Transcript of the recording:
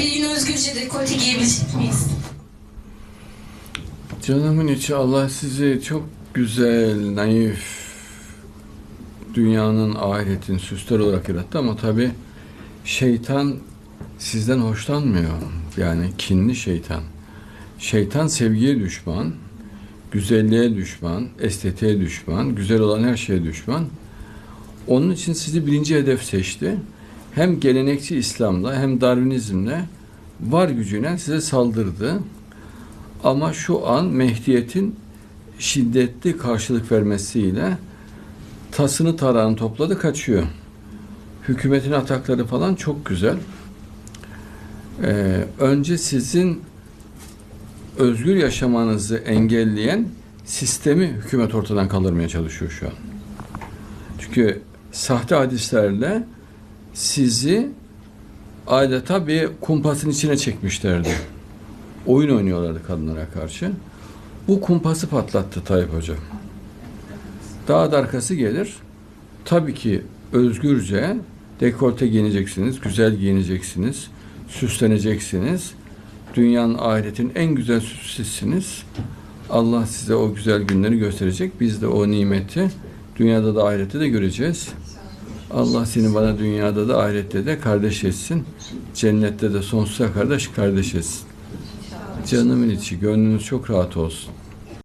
Bir gün özgürce dekolte giyebilecek miyiz? Canımın içi Allah sizi çok güzel, naif, dünyanın, ahiretin süsler olarak yarattı ama tabi şeytan sizden hoşlanmıyor. Yani kinli şeytan. Şeytan sevgiye düşman, güzelliğe düşman, estetiğe düşman, güzel olan her şeye düşman. Onun için sizi birinci hedef seçti. Hem gelenekçi İslam'la hem Darwinizmle var gücüyle size saldırdı. Ama şu an Mehdiyet'in şiddetli karşılık vermesiyle tasını tarağını topladı kaçıyor. Hükümetin atakları falan çok güzel. Ee, önce sizin özgür yaşamanızı engelleyen sistemi hükümet ortadan kaldırmaya çalışıyor şu an. Çünkü sahte hadislerle sizi adeta bir kumpasın içine çekmişlerdi oyun oynuyorlardı kadınlara karşı. Bu kumpası patlattı Tayyip Hoca. Daha da arkası gelir. Tabii ki özgürce dekolte giyineceksiniz, güzel giyineceksiniz, süsleneceksiniz. Dünyanın ahiretin en güzel süsü sizsiniz. Allah size o güzel günleri gösterecek. Biz de o nimeti dünyada da ahirette de göreceğiz. Allah seni bana dünyada da ahirette de kardeş etsin. Cennette de sonsuza kardeş kardeş etsin. Canımın içi, gönlünüz çok rahat olsun.